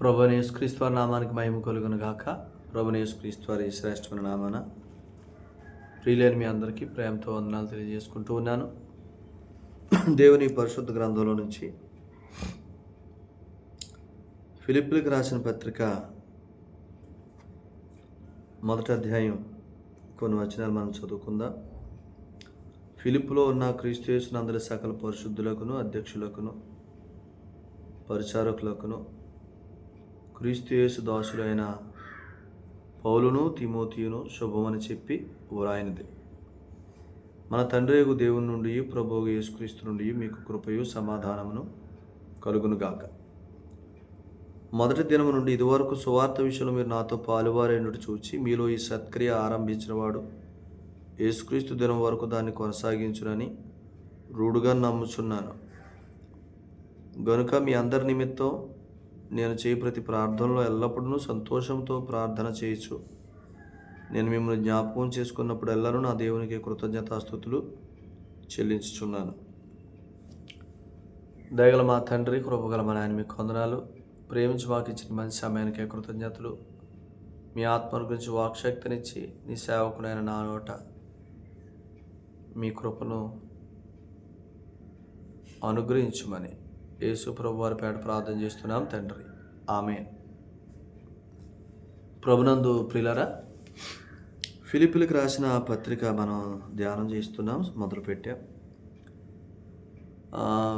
ప్రభునేసుక్రీస్తు వారి నామానికి మహిమ కలుగును గాక ప్రభునేసుక్రీస్తు వారి శ్రేష్టమైన నామాన ప్రియులేని మీ అందరికీ ప్రేమతో వందనాలు తెలియజేసుకుంటూ ఉన్నాను. దేవుని పరిశుద్ధ గ్రంథంలో నుంచి ఫిలిప్పులకు రాసిన పత్రిక మొదటి అధ్యాయం కొన్ని వచనాలు మనం చదువుకుందాం. ఫిలిప్పులో ఉన్న క్రీస్తు అందరి సకల పరిశుద్ధులకును అధ్యక్షులకును పరిచారకులకును క్రీస్తుయేసు దాసుడైన పౌలును తిమోతియును శుభమని చెప్పి వ్రాయినది మన తండ్రి యొక్క దేవుని నుండి ప్రభువు యేసుక్రీస్తు నుండి మీకు కృపయు సమాధానమును కలుగునుగాక. మొదటి దినము నుండి ఇదివరకు సువార్త విషయంలో మీరు నాతో పాలువారైనట్టు చూచి మీలో ఈ సత్క్రియ ఆరంభించినవాడు యేసుక్రీస్తు దినం వరకు దాన్ని కొనసాగించునని రూఢుగా నమ్ముచున్నాను. గనుక మీ అందరి నిమిత్తం నేను చేయి ప్రతి ప్రార్థనలో ఎల్లప్పుడూ సంతోషంతో ప్రార్థన చేయొచ్చు నేను మిమ్మల్ని జ్ఞాపకం చేసుకున్నప్పుడు ఎల్లరూ నా దేవునికి కృతజ్ఞతాస్థుతులు చెల్లించుచున్నాను. దయగల మా తండ్రి కృపగల మా నాయన మీకు వందనాలు. ప్రేమించి మాకు ఇచ్చిన మంచి సమయానికే కృతజ్ఞతలు. మీ ఆత్మ గురించి వాక్శక్తినిచ్చి నీ సేవకునైన నా నోట మీ కృపను అనుగ్రహించుమని యేసుప్రభు వారి పేట ప్రార్థన చేస్తున్నాం తండ్రి. ఆమె ప్రభునందు ప్రిలరా ఫిలిపిలకు రాసిన పత్రిక మనం ధ్యానం చేస్తున్నాం మొదలుపెట్టాం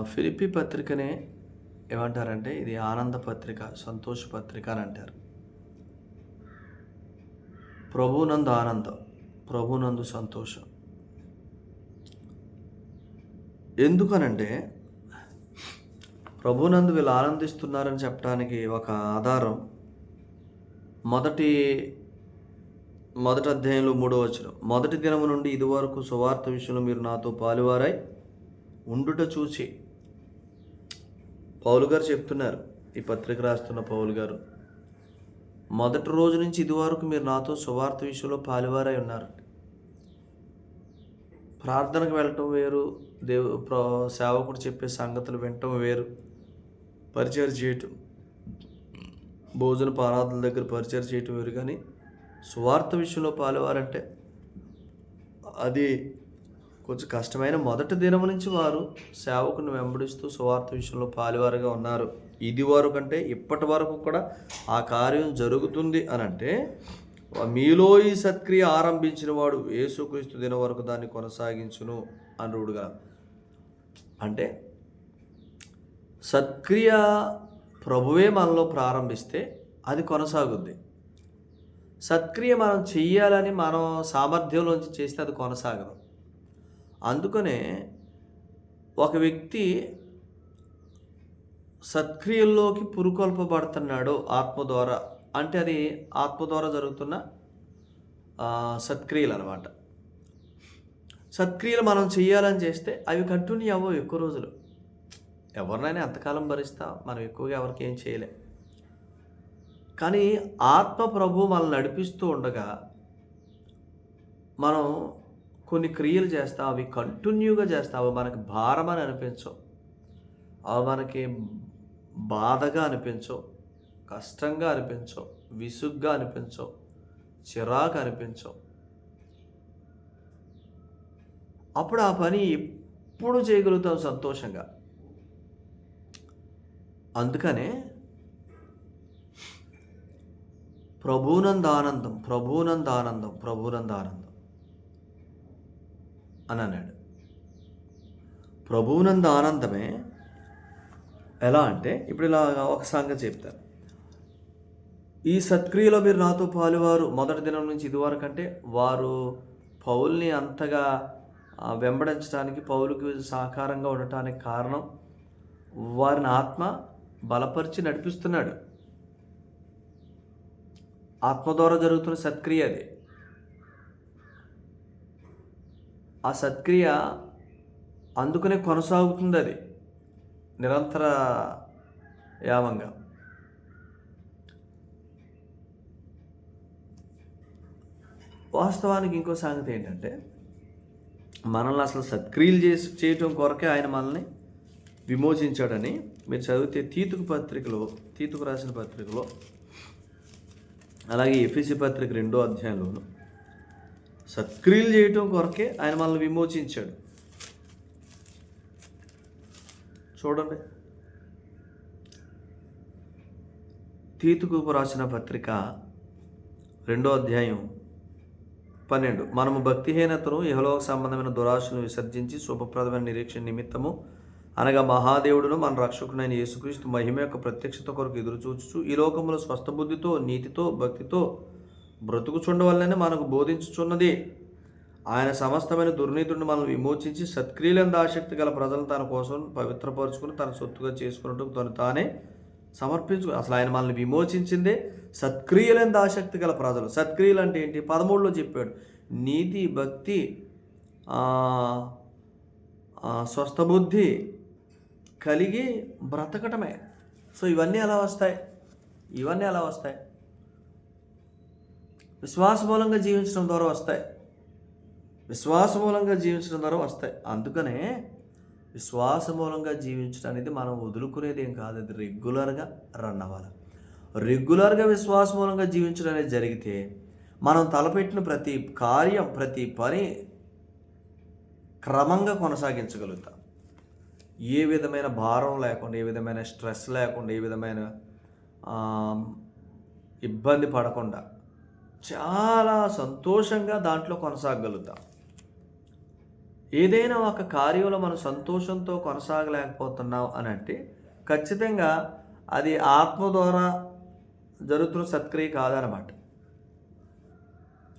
ఫిలిపి పత్రికనే ఏమంటారంటే ఇది ఆనంద పత్రిక సంతోష పత్రిక అని అంటారు. ప్రభునందు ఆనందం ప్రభునందు సంతోషం. ఎందుకనంటే ప్రభునందు వీళ్ళు ఆనందిస్తున్నారని చెప్పడానికి ఒక ఆధారం మొదటి మొదటి అధ్యాయంలో మూడో వచ్చిన మొదటి దినము నుండి ఇదివరకు సువార్త విషయంలో మీరు నాతో పాలువారై ఉండుట చూచి. పౌలు గారు చెప్తున్నారు ఈ పత్రిక రాస్తున్న పౌలు గారు మొదటి రోజు నుంచి ఇదివరకు మీరు నాతో సువార్త విషయంలో పాలువారై ఉన్నారు. ప్రార్థనకు వెళ్ళటం వేరు దేవు ప్ర- సేవకుడు చెప్పే సంగతులు వినటం వేరు. పరిచయం చేయటం. భోజన పారాధుల దగ్గర పరిచయం చేయటం వేరు కానీ స్వార్థ విషయంలో పాలేవారంటే అది కొంచెం కష్టమైన మొదటి దినం నుంచి వారు సేవకుని వెంబడిస్తూ స్వార్థ విషయంలో పాలువారుగా ఉన్నారు. ఇది వారు కంటే ఇప్పటి వరకు కూడా ఆ కార్యం జరుగుతుంది అని అంటే మీలో ఈ సత్క్రియ ఆరంభించిన వాడు యేసుక్రీస్తు దినం వరకు దాన్ని కొనసాగించును అని రూడుగా అంటే సత్క్రియ ప్రభువే మనలో ప్రారంభిస్తే అది కొనసాగుద్ది. సత్క్రియ మనం చెయ్యాలని మనం సామర్థ్యంలోంచి చేస్తే అది కొనసాగదు. అందుకనే ఒక వ్యక్తి సత్క్రియల్లోకి పురుకొల్పబడుతున్నాడు ఆత్మ ద్వారా అంటే అది ఆత్మ ద్వారా జరుగుతున్న సత్క్రియలు అనమాట సత్క్రియలు మనం చేయాలని చేస్తే అవి కంటిన్యూ అవ్వవు ఎక్కువ రోజులు. ఎవరినైనా ఎంతకాలం భరిస్తాం? మనం ఎక్కువగా ఎవరికి ఏం చేయలేం. కానీ ఆత్మ ప్రభు మనల్ని నడిపిస్తూ ఉండగా మనం కొన్ని క్రియలు చేస్తాం అవి కంటిన్యూగా చేస్తాం అవి మనకి భారం అని అనిపించవు. అవి మనకి బాధగా అనిపించవు కష్టంగా అనిపించవు విసుగ్గా అనిపించవు చిరాకు అనిపించవు. అప్పుడు ఆ పని ఎప్పుడు చేయగలుగుతాం సంతోషంగా? అందుకనే ప్రభునంద ఆనందం ప్రభునందానందం ప్రభునంద ఆనందం అని అన్నాడు. ప్రభునంద ఆనందమే ఎలా అంటే ఇప్పుడు ఇలా ఒక సంగతి చెప్తాను. ఈ సత్క్రియలో మీరు నాతో పాలువారు మొదటి దినం నుంచి ఇదివరకు అంటే వారు పౌల్ని అంతగా వెంబడించడానికి పౌలుకి సహకారంగా ఉండటానికి కారణం వారిని ఆత్మ బలపరిచి నడిపిస్తున్నాడు. ఆత్మ ద్వారా జరుగుతున్న సత్క్రియ అది. ఆ సత్క్రియ అందుకనే కొనసాగుతుంది అది. నిరంతర యామంగా వాస్తవానికి ఇంకో సంగతి ఏంటంటే మనల్ని అసలు సత్క్రియలు చేసి చేయటం కొరకే ఆయన మనల్ని విమోచించాడని మీరు చదివితే తీతుకు పత్రికలో తీతుకు రాసిన పత్రికలో అలాగే ఎఫీసీ పత్రిక రెండో అధ్యాయంలోను సత్క్రియలు చేయటం కొరకే ఆయన మనల్ని విమోచించాడు. చూడండి. తీతుకు రాసిన పత్రిక రెండో అధ్యాయం పన్నెండు. మనము భక్తిహీనతను ఇహలోక సంబంధమైన దురాశను విసర్జించి శుభప్రదమైన నిరీక్షణ నిమిత్తము అనగా మహాదేవుడును మన రక్షకుడైన యేసుక్రీస్తు మహిమ యొక్క ప్రత్యక్షత కొరకు ఎదురు చూచుచు ఈ లోకంలో స్వస్థ బుద్ధితో నీతితో భక్తితో బ్రతుకుచుండవల్లనే మనకు బోధించుచున్నది. ఆయన సమస్తమైన దుర్నీతుడిని మనం విమోచించి సత్క్రియలందు ఆసక్తి గల ప్రజలను తన కోసం పవిత్రపరుచుకుని తన సొత్తుగా చేసుకున్నట్టు తను తానే సమర్పించు అసలు ఆయన మనల్ని విమోచించిందే సత్క్రియలందు ఆసక్తి గల ప్రజలు. సత్క్రియలు అంటే ఏంటి? పదమూడులో చెప్పాడు. నీతి భక్తి స్వస్థబుద్ధి కలిగి బ్రతకటమే. సో ఇవన్నీ ఎలా వస్తాయి? ఇవన్నీ ఎలా వస్తాయి? విశ్వాసమూలంగా జీవించడం ద్వారా వస్తాయి. విశ్వాసమూలంగా జీవించడం ద్వారా వస్తాయి. అందుకనే విశ్వాసమూలంగా జీవించడం అనేది మనం వదులుకునేది ఏం కాదు అది రెగ్యులర్గా రన్ అవ్వాలి. రెగ్యులర్గా విశ్వాసమూలంగా జీవించడం అనేది జరిగితే మనం తలపెట్టిన ప్రతి కార్యం ప్రతి పని క్రమంగా కొనసాగించగలుగుతాం. ఏ విధమైన భారం లేకుండా ఏ విధమైన స్ట్రెస్ లేకుండా ఏ విధమైన ఇబ్బంది పడకుండా చాలా సంతోషంగా దాంట్లో కొనసాగలుగుతాం. ఏదైనా ఒక కార్యంలో మనం సంతోషంతో కొనసాగలేకపోతున్నాం అని అంటే ఖచ్చితంగా అది ఆత్మ ద్వారా జరుగుతున్న సత్క్రియ కాదనమాట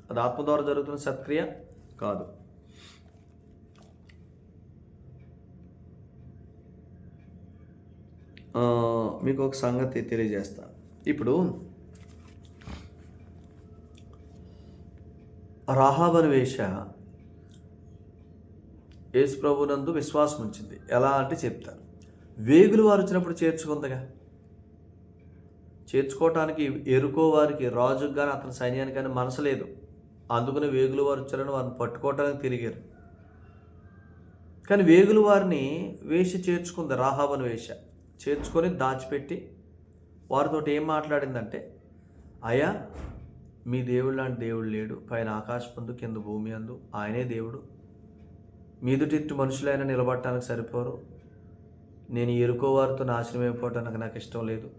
అది ఆత్మ ద్వారా జరుగుతున్న సత్క్రియ కాదు. మీకు ఒక సంగతి తెలియజేస్తాను ఇప్పుడు రాహాబను వేష యేసు ప్రభునందు విశ్వాసం ఉంచింది. ఎలా అంటే చెప్తాను వేగులు వారు వచ్చినప్పుడు చేర్చుకుందగా. చేర్చుకోవటానికి ఎరుకో వారికి రాజుకు కానీ అతని సైన్యానికి కానీ మనసు లేదు. అందుకని వేగులు వారు వచ్చారని వారిని పట్టుకోవటానికి తిరిగారు. కానీ వేగులు వారిని వేష చేర్చుకుంది రాహాబను వేష. చేర్చుకొని దాచిపెట్టి వారితో ఏం మాట్లాడిందంటే అయ్యా మీ దేవుడు లాంటి దేవుడు లేడు. పైన ఆకాశపందు కింద భూమి అందు ఆయనే దేవుడు. మీదుటిట్టు మనుషులైనా నిలబడటానికి సరిపోరు. నేను ఎరుకోవారితో నాశనం అయిపోవటానికి నాకు ఇష్టం లేదు.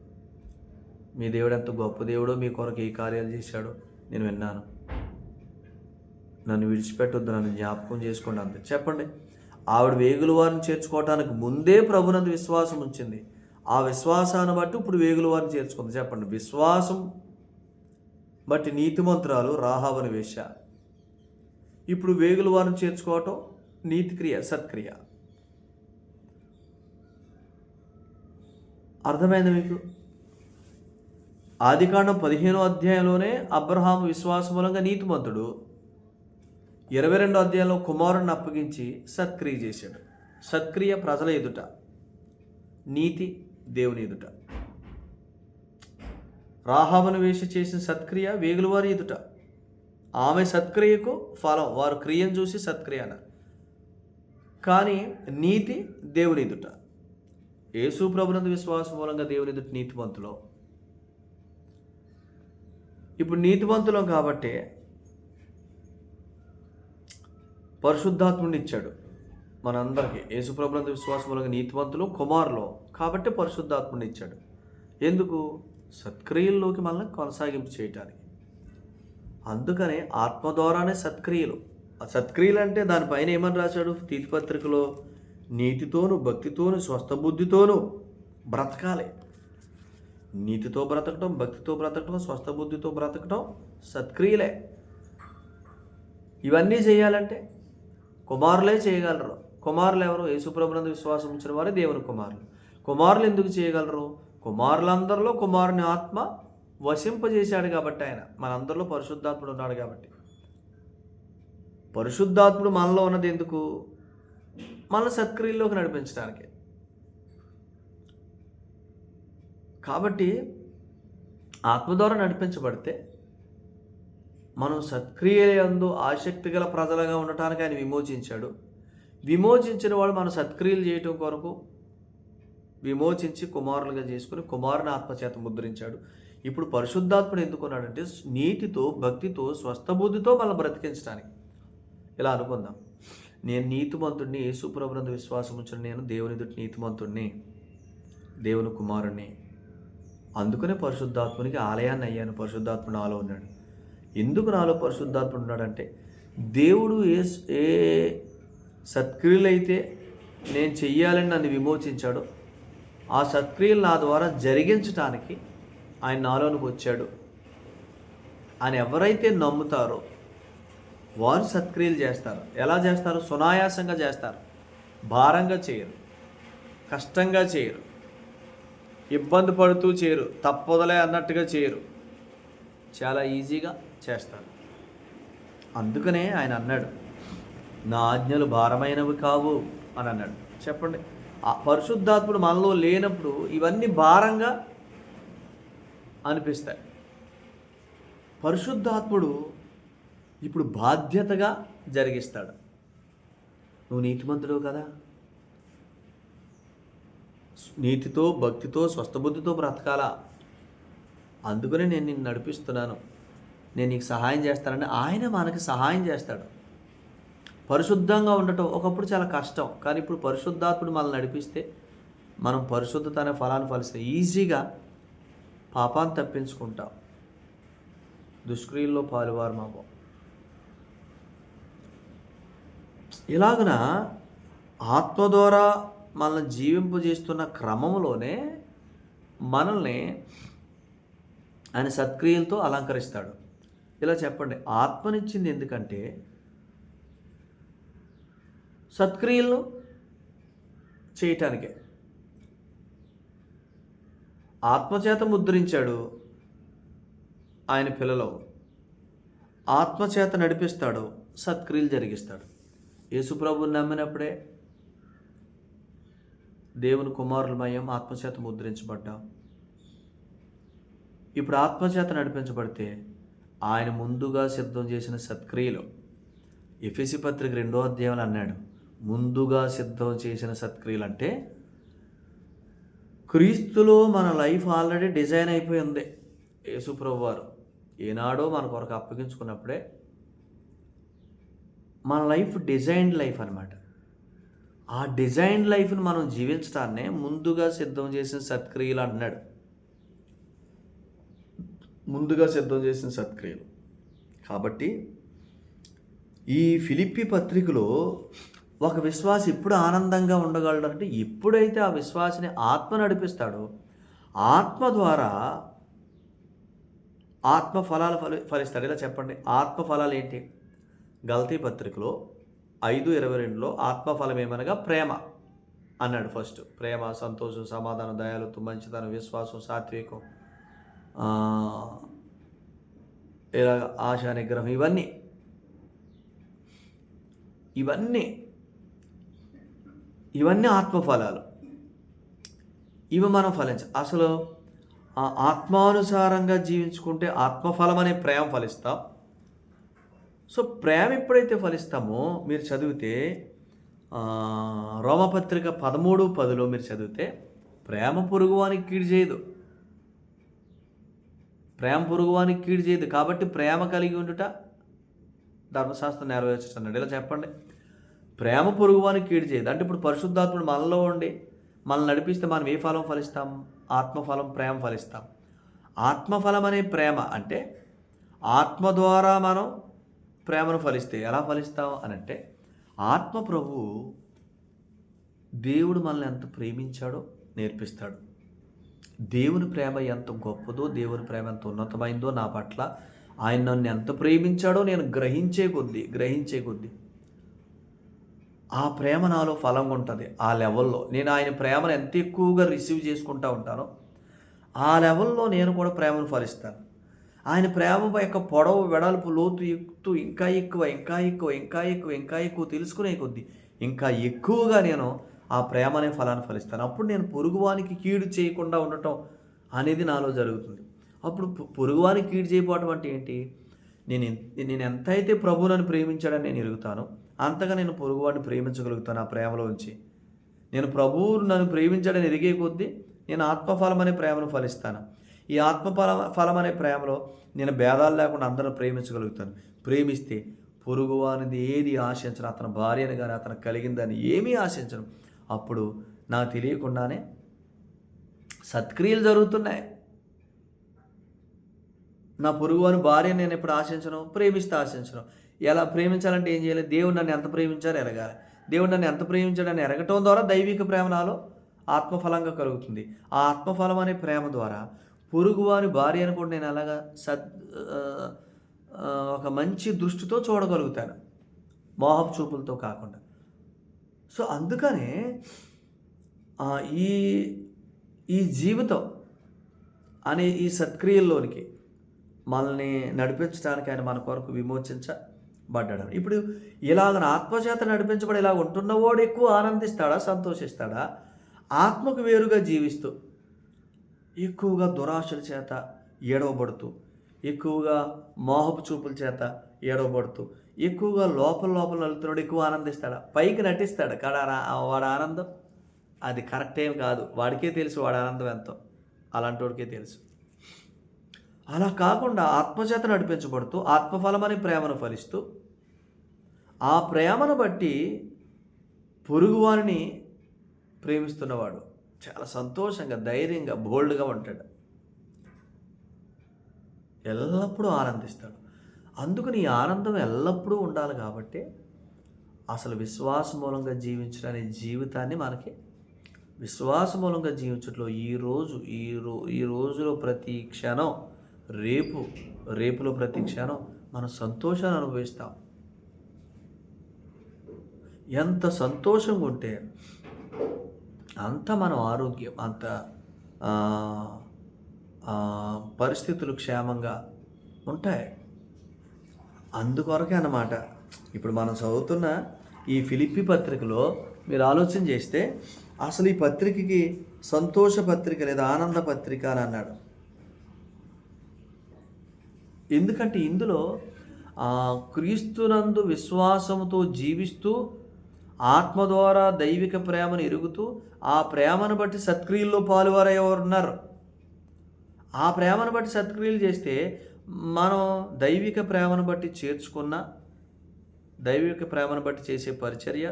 మీ దేవుడు ఎంత గొప్ప దేవుడో మీ కొరకు ఏ కార్యాలు చేశాడో నేను విన్నాను. నన్ను విడిచిపెట్టొద్దు నన్ను జ్ఞాపకం చేసుకోండి అంతే చెప్పండి ఆవిడ వేగుల వారిని చేర్చుకోవటానికి ముందే ప్రభునందు విశ్వాసం ఉంచింది. ఆ విశ్వాసాన్ని బట్టి ఇప్పుడు వేగుల వారిని చేర్చుకుంది. చెప్పండి. విశ్వాసం బట్టి నీతిమంతురాలు రాహాబని వేష ఇప్పుడు వేగుల వారిని చేర్చుకోవటం నీతిక్రియ సత్క్రియ. అర్థమైంది మీకు? ఆదికాండం పదిహేనో అధ్యాయంలోనే అబ్రహాం విశ్వాసం మూలంగా నీతిమంతుడు ఇరవై రెండో అధ్యాయంలో కుమారుణ్ణి అప్పగించి సత్క్రియ చేశాడు. సత్క్రియ ప్రజల ఎదుట. నీతి దేవుని ఎదుట రాహాబను వేష చేసిన సత్క్రియ వేగుల వారి ఎదుట. ఆమె సత్క్రియకు ఫలం వారు క్రియను చూసి సత్క్రియ అన్నారు. కానీ నీతి దేవుని ఎదుట యేసు ప్రభునందు విశ్వాసం మూలంగా దేవుని ఎదుట నీతివంతులం ఇప్పుడు నీతివంతులం కాబట్టి పరిశుద్ధాత్ముడిని ఇచ్చాడు. మనందరికీ యేసుప్రభునందు విశ్వాసం మూలంగా నీతిమంతులు కుమారులు కాబట్టి పరిశుద్ధాత్మని ఇచ్చాడు. ఎందుకు? సత్క్రియల్లోకి మనల్ని కొనసాగింపు చేయటానికి. అందుకనే ఆత్మ ద్వారానే సత్క్రియలు. ఆ సత్క్రియలు అంటే దానిపైన ఏమని రాశాడు? తీతిపత్రికలో నీతితోను భక్తితోను స్వస్థ బుద్ధితోను బ్రతకాలి. నీతితో బ్రతకటం భక్తితో బ్రతకటం స్వస్థ బుద్ధితో బ్రతకటం సత్క్రియలే. ఇవన్నీ చేయాలంటే కుమారులే చేయగలరు. కుమారులు ఎవరు? యేసుప్రభునందు విశ్వాసం ఉంచిన వారే దేవుని కుమారులు. కుమారులు ఎందుకు చేయగలరు? కుమారులందరిలో కుమారుని ఆత్మ వశింపజేశాడు కాబట్టి ఆయన. మనందరిలో పరిశుద్ధాత్ముడు ఉన్నాడు కాబట్టి. పరిశుద్ధాత్ముడు మనలో ఉన్నది ఎందుకు? మన సత్క్రియల్లోకి నడిపించడానికి కాబట్టి ఆత్మ ద్వారా నడిపించబడితే మనం సత్క్రియలందు ఆసక్తి గల ప్రజలుగా ఉండటానికి ఆయన విమోచించాడు. విమోచించిన వాడు మన సత్క్రియలు చేయటం కొరకు విమోచించి కుమారులుగా చేసుకుని కుమారుని ఆత్మచేత ముద్రించాడు. ఇప్పుడు పరిశుద్ధాత్ముడు ఎందుకున్నాడంటే నీతితో భక్తితో స్వస్థబుద్ధితో మళ్ళీ బ్రతికించడానికి ఇలా అనుకుందాం. నేను నీతిమంతుడిని యేసుప్రభునందు విశ్వాసం ఉంచిన నేను దేవుని ఎదుటి నీతిమంతుడిని దేవుని కుమారుణ్ణి. అందుకనే పరిశుద్ధాత్మునికి ఆలయాన్ని అయ్యాను పరిశుద్ధాత్ముడు నాలో ఉన్నాడు. ఎందుకు నాలో పరిశుద్ధాత్ముడు ఉన్నాడంటే దేవుడు ఏ ఏ సత్క్రియలైతే నేను చెయ్యాలని నన్ను విమోచించాడు. ఆ సత్క్రియలు నా ద్వారా జరిగించటానికి ఆయన నాలోనికి వచ్చాడు. ఆయన ఎవరైతే నమ్ముతారో వారు సత్క్రియలు చేస్తారు. ఎలా చేస్తారు? సునాయాసంగా చేస్తారు. భారంగా చేయరు. కష్టంగా చేయరు. ఇబ్బంది పడుతూ చేయరు. తప్పదలే అన్నట్టుగా చేయరు. చాలా ఈజీగా చేస్తారు. అందుకనే ఆయన అన్నాడు. నా ఆజ్ఞలు భారమైనవి కావు అని అన్నాడు. చెప్పండి. ఆ పరిశుద్ధాత్ముడు మనలో లేనప్పుడు ఇవన్నీ భారంగా అనిపిస్తాయి. పరిశుద్ధాత్ముడు ఇప్పుడు బాధ్యతగా జరిగిస్తాడు. నువ్వు నీతిమంతుడు కదా. నీతితో భక్తితో స్వస్థబుద్ధితో బ్రతకాలా. అందుకనే నేను నిన్ను నడిపిస్తున్నాను. నేను నీకు సహాయం చేస్తానని ఆయన మనకి సహాయం చేస్తాడు. పరిశుద్ధంగా ఉండటం ఒకప్పుడు చాలా కష్టం. కానీ ఇప్పుడు పరిశుద్ధాత్ముడు మనల్ని నడిపిస్తే మనం పరిశుద్ధత అనే ఫలాన్ని ఫలిస్తే ఈజీగా పాపాన్ని తప్పించుకుంటాం. దుష్క్రియల్లో పాలువారు మాకు. ఇలాగున ఆత్మ ద్వారా మనల్ని జీవింపజేస్తున్న క్రమంలోనే మనల్ని ఆయన సత్క్రియలతో అలంకరిస్తాడు. ఇలా చెప్పండి ఆత్మనిచ్చింది ఎందుకంటే సత్క్రియలను చేయటానికే. ఆత్మచేత ముద్రించాడు ఆయన పిల్లలు. ఆత్మచేత నడిపిస్తాడు సత్క్రియలు జరిగిస్తాడు. యేసుప్రభుని నమ్మినప్పుడే దేవుని కుమారులమయం ఆత్మచేత ముద్రించబడ్డాం. ఇప్పుడు ఆత్మచేత నడిపించబడితే ఆయన ముందుగా సిద్ధం చేసిన సత్క్రియలు. ఎఫీసీ పత్రిక రెండో అధ్యాయంలో అన్నాడు ముందుగా సిద్ధం చేసిన సత్క్రియలు అంటే క్రీస్తులో మన లైఫ్ ఆల్రెడీ డిజైన్ అయిపోయి ఉంది. యేసుప్రభు వారు ఏనాడో మన కొరకు అప్పగించుకున్నప్పుడే మన లైఫ్ డిజైన్డ్ లైఫ్ అనమాట ఆ డిజైన్ లైఫ్ని మనం జీవించడాన్నే ముందుగా సిద్ధం చేసిన సత్క్రియలు అన్నాడు ముందుగా సిద్ధం చేసిన సత్క్రియలు. కాబట్టి ఈ ఫిలిప్పి పత్రికలో ఒక విశ్వాసి ఎప్పుడు ఆనందంగా ఉండగలడంటే ఎప్పుడైతే ఆ విశ్వాసిని ఆత్మ నడిపిస్తాడో ఆత్మ ద్వారా ఆత్మ ఫలాలు ఫలి ఫలిస్తాడు. ఇలా చెప్పండి. ఆత్మ ఫలాలు ఏంటి? గల్తీ పత్రికలో ఐదు ఇరవై రెండులో ఆత్మఫలం ఏమనగా ప్రేమ అన్నాడు ఫస్ట్. ప్రేమ సంతోషం సమాధానం దయాలు మంచితనం విశ్వాసం సాత్వికం ఇలా ఆశా నిగ్రహం ఇవన్నీ. ఇవన్నీ ఇవన్నీ ఆత్మఫలాలు. ఇవి మనం ఫలించ అసలు ఆ ఆత్మానుసారంగా జీవించుకుంటే ఆత్మఫలం అనే ప్రేమ ఫలిస్తాం? సో ప్రేమ ఎప్పుడైతే ఫలిస్తామో మీరు చదివితే రోమపత్రిక పదమూడు పదిలో మీరు చదివితే ప్రేమ పురుగువానికి కీడు చేయదు. ప్రేమ పురుగువానికి కీడు చేయదు. కాబట్టి ప్రేమ కలిగి ఉండుట ధర్మశాస్త్రం నెరవేర్చుతున్నాడు ఇలా చెప్పండి. ప్రేమ పొరుగువానికి కీడు చేయదు. అంటే ఇప్పుడు పరిశుద్ధాత్ముడు మనలో ఉండి మనల్ని నడిపిస్తే మనం ఏ ఫలం ఫలిస్తాం? ఆత్మఫలం ప్రేమ ఫలిస్తాం. ఆత్మఫలం అనే ప్రేమ అంటే ఆత్మ ద్వారా మనం ప్రేమను ఫలిస్తే ఎలా ఫలిస్తాం అని అంటే ఆత్మ ప్రభు దేవుడు మనల్ని ఎంత ప్రేమించాడో నేర్పిస్తాడు. దేవుని ప్రేమ ఎంత గొప్పదో దేవుని ప్రేమ ఎంత ఉన్నతమైందో నా పట్ల ఆయన నన్ను ఎంత ప్రేమించాడో నేను గ్రహించే కొద్దీ గ్రహించే కొద్దీ ఆ ప్రేమ నాలో ఫలంగా ఉంటుంది ఆ లెవెల్లో. నేను ఆయన ప్రేమను ఎంత ఎక్కువగా రిసీవ్ చేసుకుంటా ఉంటానో ఆ లెవెల్లో నేను కూడా ప్రేమను ఫలిస్తాను. ఆయన ప్రేమ యొక్క పొడవు వెడల్పు లోతు ఎక్కుతూ ఇంకా ఎక్కువ ఇంకా ఎక్కువ ఇంకా ఎక్కువ ఇంకా ఎక్కువ తెలుసుకునే కొద్దీ ఇంకా ఎక్కువగా నేను ఆ ప్రేమ అనే ఫలాన్ని ఫలిస్తాను. అప్పుడు నేను పొరుగువానికి కీడు చేయకుండా ఉండటం అనేది నాలో జరుగుతుంది. అప్పుడు పొరుగువానికి కీడు చేయకపోవటం అంటే ఏంటి? నేను నేను ఎంతైతే ప్రభువులను ప్రేమించాడని నేను ఎరుగుతానో అంతగా నేను పొరుగువాడిని ప్రేమించగలుగుతాను ఆ ప్రేమలో ఉంచి నేను ప్రభువు నన్ను ప్రేమించాడని ఎదిగే కొద్దీ నేను ఆత్మఫలం అనే ప్రేమను ఫలిస్తాను. ఈ ఆత్మఫల ఫలం అనే ప్రేమలో నేను భేదాలు లేకుండా అందరూ ప్రేమించగలుగుతాను. ప్రేమిస్తే పొరుగు ఏది ఆశించను అతని భార్యను కానీ అతను కలిగిందని ఏమీ ఆశించను. అప్పుడు నాకు తెలియకుండానే సత్క్రియలు జరుగుతున్నాయి. నా పొరుగు అని భార్య నేను ఎప్పుడు ఆశించను ప్రేమిస్తే ఆశించను. ఎలా ప్రేమించాలంటే ఏం చేయాలి? దేవుడు నన్ను ఎంత ప్రేమించారో ఎరగాలి. దేవుడు నన్ను ఎంత ప్రేమించాడని ఎరగటం ద్వారా దైవిక ప్రేమ నాలో ఆత్మఫలంగా కలుగుతుంది. ఆ ఆత్మఫలం అనే ప్రేమ ద్వారా పొరుగువారి భార్య అని కూడా నేను అలాగా సద్ ఒక మంచి దృష్టితో చూడగలుగుతాను. మోహపు చూపులతో కాకుండా. సో అందుకనే ఈ ఈ జీవితం అనే ఈ సత్క్రియల్లోనికి మనల్ని నడిపించడానికి ఆయన మన కొరకు విమోచించ పడ్డాడు. ఇప్పుడు ఇలాగ ఆత్మచేత నడిపించబడి ఇలా ఉంటున్నవాడు ఎక్కువ ఆనందిస్తాడా? సంతోషిస్తాడా? ఆత్మకు వేరుగా జీవిస్తూ ఎక్కువగా దురాశల చేత ఏడవబడుతూ ఎక్కువగా మోహపు చూపుల చేత ఏడవబడుతూ ఎక్కువగా లోపల లోపల వెళ్తున్నాడు ఎక్కువ ఆనందిస్తాడా? పైకి నటిస్తాడు? కాడ వాడు ఆనందం? అది కరెక్ట్ ఏం కాదు. వాడికే తెలుసు వాడి ఆనందం ఎంతో. అలాంటి వాడికే తెలుసు. అలా కాకుండా ఆత్మచేత నడిపించబడుతూ ఆత్మఫలమని ప్రేమను ఫలిస్తూ ఆ ప్రేమను బట్టి పొరుగువారిని ప్రేమిస్తున్నవాడు. చాలా సంతోషంగా ధైర్యంగా బోల్డ్గా ఉంటాడు. ఎల్లప్పుడూ ఆనందిస్తాడు. అందుకు ఈ ఆనందం ఎల్లప్పుడూ ఉండాలి కాబట్టి అసలు విశ్వాస మూలంగా జీవించడం అనే జీవితాన్ని మనకి విశ్వాస మూలంగా జీవించట్లో ఈరోజు ఈ రో ఈ రోజులో ప్రతి క్షణం రేపు రేపులో ప్రతి క్షణం మనం సంతోషాన్ని అనుభవిస్తాం. ఎంత సంతోషంగా ఉంటే అంత మనం ఆరోగ్యం అంత పరిస్థితులు క్షేమంగా ఉంటాయి. అందుకొరకే అన్నమాట. ఇప్పుడు మనం చదువుతున్న ఈ ఫిలిప్పి పత్రికలో మీరు ఆలోచన చేస్తే అసలు ఈ పత్రికకి సంతోష పత్రిక లేదా ఆనంద పత్రిక అని అన్నాడు. ఎందుకంటే ఇందులో క్రీస్తునందు విశ్వాసముతో జీవిస్తూ ఆత్మ ద్వారా దైవిక ప్రేమను ఎరుగుతూ ఆ ప్రేమను బట్టి సత్క్రియల్లో పాలువారయ్యవరున్నారు ఆ ప్రేమను బట్టి సత్క్రియలు చేస్తే మనం దైవిక ప్రేమను బట్టి చేర్చుకున్న దైవిక ప్రేమను బట్టి చేసే పరిచర్య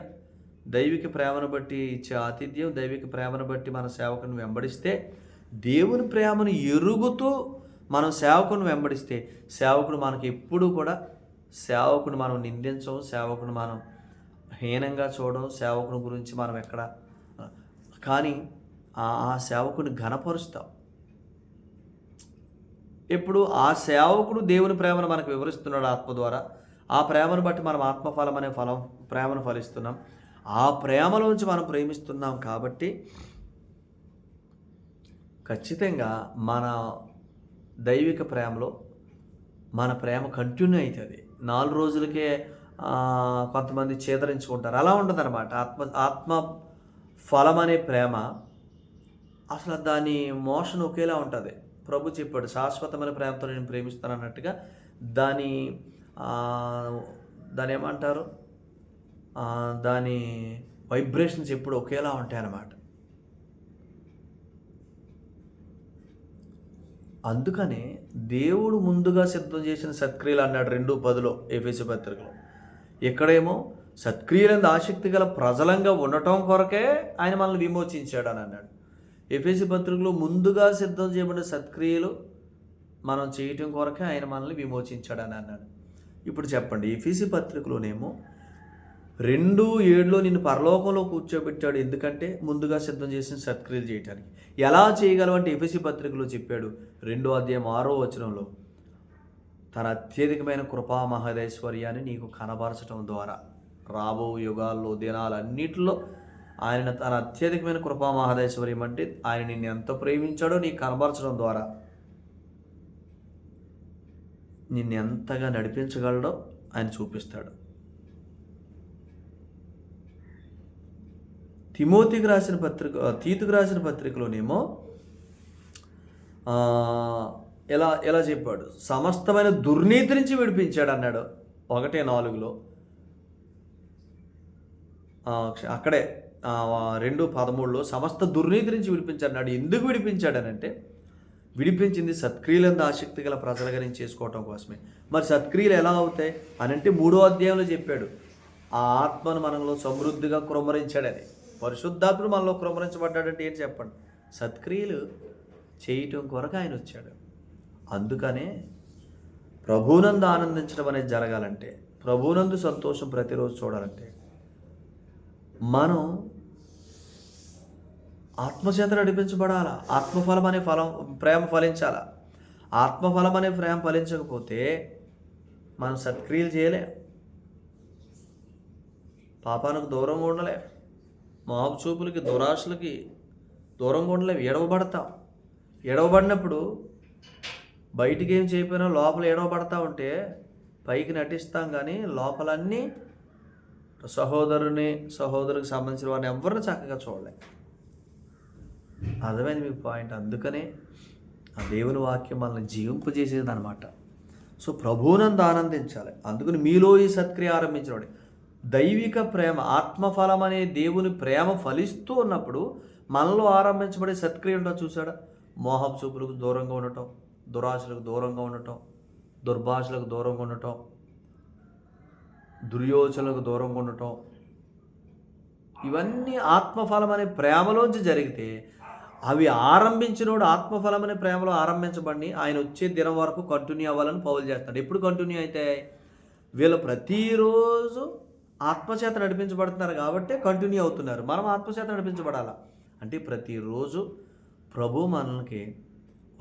దైవిక ప్రేమను బట్టి ఇచ్చే ఆతిథ్యం దైవిక ప్రేమను బట్టి మన సేవకుని వెంబడిస్తే దేవుని ప్రేమను ఎరుగుతూ మనం సేవకుని వెంబడిస్తే సేవకుడు మనకి ఎప్పుడూ కూడా సేవకుని మనం నిందించం సేవకుని మనం హీనంగా చూడడం సేవకుని గురించి మనం ఎక్కడ కానీ ఆ ఆ సేవకుని ఘనపరుస్తాం. ఇప్పుడు ఆ సేవకుడు దేవుని ప్రేమను మనకు వివరిస్తున్నాడు ఆత్మ ద్వారా. ఆ ప్రేమను బట్టి మనం ఆత్మఫలం అనే ఫలం ప్రేమను ఫలిస్తున్నాం. ఆ ప్రేమలోంచి మనం ప్రేమిస్తున్నాం కాబట్టి ఖచ్చితంగా మన దైవిక ప్రేమలో మన ప్రేమ కంటిన్యూ అవుతుంది. నాలుగు రోజులకే కొంతమంది చేదరించుకుంటారు. అలా ఉంటుంది ఆత్మ ఆత్మ ఫలం అనే ప్రేమ అసలు దాని మోషన్ ఒకేలా ఉంటుంది. ప్రభు చెప్పాడు శాశ్వతమైన ప్రేమతో నేను ప్రేమిస్తాను అన్నట్టుగా దాని దాని ఏమంటారు? దాని వైబ్రేషన్స్ ఎప్పుడు ఒకేలా ఉంటాయి అన్నమాట అందుకనే దేవుడు ముందుగా సిద్ధం చేసిన సత్క్రియలు అన్నాడు రెండు పదిలో ఏపీసీ పత్రికలో. ఎక్కడేమో సత్క్రియలందు ఆసక్తి గల ప్రజలంగా ఉండటం కొరకే ఆయన మనల్ని విమోచించాడు అని అన్నాడు. ఎఫ్ఎసి పత్రికలో ముందుగా సిద్ధం చేయబడిన సత్క్రియలు మనం చేయటం కొరకే ఆయన మనల్ని విమోచించాడని అన్నాడు. ఇప్పుడు చెప్పండి ఎఫీసీ పత్రికలోనేమో రెండు ఏడులో నిన్ను పరలోకంలో కూర్చోబెట్టాడు. ఎందుకంటే ముందుగా సిద్ధం చేసిన సత్క్రియలు చేయటానికి. ఎలా చేయగలవంటే ఎఫ్ఎసి పత్రికలో చెప్పాడు. రెండో అధ్యాయం ఆరో వచనంలో తన అత్యధికమైన కృపా మహదైశ్వర్యాన్ని నీకు కనబరచడం ద్వారా రాబో యుగాల్లో దినాలన్నింటిలో ఆయన తన అత్యధికమైన కృపా మహదైశ్వర్యం అంటే ఆయన నిన్ను ఎంత ప్రేమించాడో నీకు కనబరచడం ద్వారా నిన్ను ఎంతగా నడిపించగలడో ఆయన చూపిస్తాడు. తిమోతికి రాసిన పత్రిక తీతుకు రాసిన పత్రికలోనేమో ఎలా ఎలా చెప్పాడు? సమస్తమైన దుర్నీతి నుంచి విడిపించాడు అన్నాడు. ఒకటే నాలుగులో. అక్కడే రెండు పదమూడులో సమస్త దుర్నీతి నుంచి విడిపించాడు ఎందుకు విడిపించాడనంటే విడిపించింది సత్క్రియలందు ఆసక్తి గల ప్రజలుగా నేను చేసుకోవటం కోసమే. మరి సత్క్రియలు ఎలా అవుతాయి? అనంటే మూడో అధ్యాయంలో చెప్పాడు. ఆ ఆత్మను మనలో సమృద్ధిగా కురమరించాడని. పరిశుద్ధాత్ముడు మనలో క్రమరించబడ్డాడంటే ఏం చెప్పండి? సత్క్రియలు చేయటం కొరకు ఆయన వచ్చాడు. అందుకనే ప్రభునందు ఆనందించడం అనేది జరగాలంటే ప్రభునందు సంతోషం ప్రతిరోజు చూడాలంటే మనం ఆత్మచేత నడిపించబడాలా? ఆత్మఫలం అనే ఫలం ప్రేమ ఫలించాలా? ఆత్మఫలం అనే ప్రేమ ఫలించకపోతే మనం సత్క్రియలు చేయలేం. పాపానికి దూరంగా ఉండలేం. మాపు చూపులకి దురాశలకి దూరంగా ఉండలేం ఎడవబడతాం ఎడవబడినప్పుడు బయటికి ఏం చేయకపోయినా లోపల ఎడవబడతా ఉంటే పైకి నటిస్తాం కానీ లోపలన్నీ సహోదరుని సహోదరునికి సంబంధించిన వారిని ఎవరిని చక్కగా చూడలేం. అర్థమైంది మీకు పాయింట్? అందుకనే ఆ దేవుని వాక్యం మనల్ని జీవింపజేసేది అనమాట సో ప్రభువునందు ఆనందించాలి. అందుకని మీలో ఈ సత్క్రియ ఆరంభించినవాడు దైవిక ప్రేమ ఆత్మఫలం అనే దేవుని ప్రేమ ఫలిస్తూ ఉన్నప్పుడు మనలో ఆరంభించబడే సత్క్రియ ఉండో చూసాడా మోహం చూపులకు దూరంగా ఉండటం దురాశలకు దూరంగా ఉండటం దుర్భాషలకు దూరంగా ఉండటం దుర్యోచనలకు దూరంగా ఉండటం. ఇవన్నీ ఆత్మఫలం అనే ప్రేమలోంచి జరిగితే అవి ఆరంభించినోడు ఆత్మఫలం అనే ప్రేమలో ఆరంభించబడి ఆయన వచ్చే దినం వరకు కంటిన్యూ అవ్వాలని పౌలు చేస్తాడు. ఎప్పుడు కంటిన్యూ అయితే? వీళ్ళు ప్రతిరోజు ఆత్మచేత నడిపించబడుతున్నారు కాబట్టి కంటిన్యూ అవుతున్నారు. మనం ఆత్మచేత నడిపించబడాలా? అంటే ప్రతిరోజు ప్రభు మనకి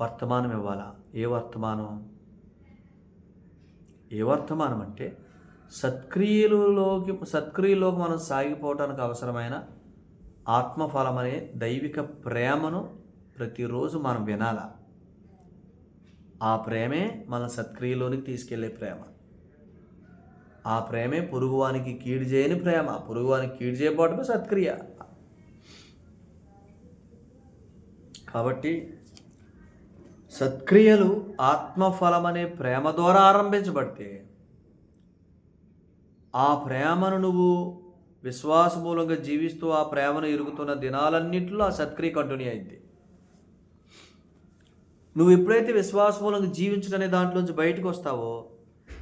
వర్తమానం ఇవ్వాలా? ఏ వర్తమానం? ఏ వర్తమానం అంటే సత్క్రియలలోకి సత్క్రియలోకి మనం సాగిపోవటానికి అవసరమైన ఆత్మఫలం అనే దైవిక ప్రేమను ప్రతిరోజు మనం వినాలా? ఆ ప్రేమే మన సత్క్రియలోనికి తీసుకెళ్ళే ప్రేమ. ఆ ప్రేమే పొరుగువానికి కీడు చేయని ప్రేమ. పొరుగువానికి కీడు చేయకపోవటమే సత్క్రియ. కాబట్టి సత్క్రియలు ఆత్మఫలం అనే ప్రేమ ద్వారా ఆరంభించబడితే ఆ ప్రేమను నువ్వు విశ్వాసమూలంగా జీవిస్తూ ఆ ప్రేమను ఇరుగుతున్న దినాలన్నింటిలో ఆ సత్క్రియ కంటిన్యూ అయింది నువ్వు ఎప్పుడైతే విశ్వాసమూలంగా జీవించడం అనే దాంట్లోంచి బయటకు వస్తావో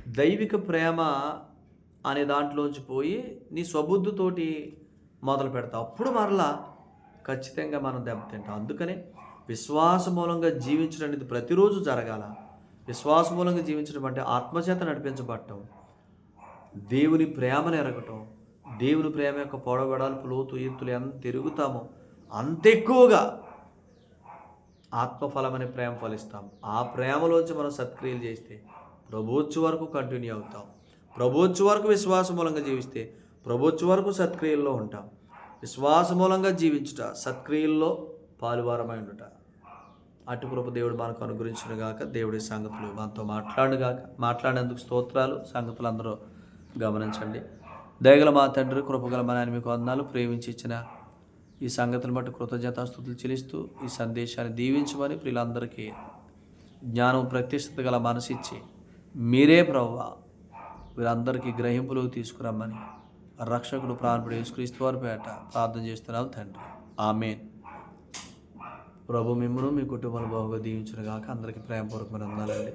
దైవిక ప్రేమ అనే దాంట్లోంచి పోయి నీ స్వబుద్ధితోటి మొదలు పెడతావు అప్పుడు మరలా ఖచ్చితంగా మనం దెబ్బతింటాం అందుకనే విశ్వాసమూలంగా జీవించడం అనేది ప్రతిరోజు జరగాల. విశ్వాసమూలంగా జీవించడం అంటే ఆత్మచేత నడిపించబడటం దేవుని ప్రేమను ఎరగటం. దేవుని ప్రేమ యొక్క పొడగడాలు లోతు ఎత్తులు ఎంత తిరుగుతామో అంత ఎక్కువగా ఆత్మఫలం అనే ప్రేమ ఫలిస్తాం. ఆ ప్రేమలోంచి మనం సత్క్రియలు చేస్తే ప్రభుత్వ వరకు కంటిన్యూ అవుతాం. ప్రభోచ్చు వరకు విశ్వాస మూలంగా జీవిస్తే ప్రభోచ్చు వరకు సత్క్రియల్లో ఉంటాం. విశ్వాస మూలంగా జీవించుట సత్క్రియల్లో పాలువారమై ఉండుట. అటు కృప దేవుడు మనకు అనుగ్రహించిన గాక. దేవుడి సంగతులు మనతో మాట్లాడుగాక మాట్లాడేందుకు స్తోత్రాలు. సంగతులు అందరూ గమనించండి. దయగల మా తండ్రి కృపగల మన మీకు వందనాలు. ప్రేమించి ఇచ్చిన ఈ సంగతిని బట్టి కృతజ్ఞతాస్థుతులు చెల్లిస్తూ ఈ సందేశాన్ని దీవించమని ప్రియులందరికీ జ్ఞానం ప్రతిష్టత గల మనసిచ్చి మీరే ప్రవ్వ. వీరందరికీ గ్రహింపులు తీసుకురమ్మని రక్షకుడు ప్రాణుడు యేసుక్రీస్తు వారి పేట ప్రార్థన చేస్తున్నాం తండ్రి. ఆమె ప్రభు మిమ్మను మీ కుటుంబాలు బాగుగా కాక అందరికీ ప్రేమపూర్వకమైన అందాలండి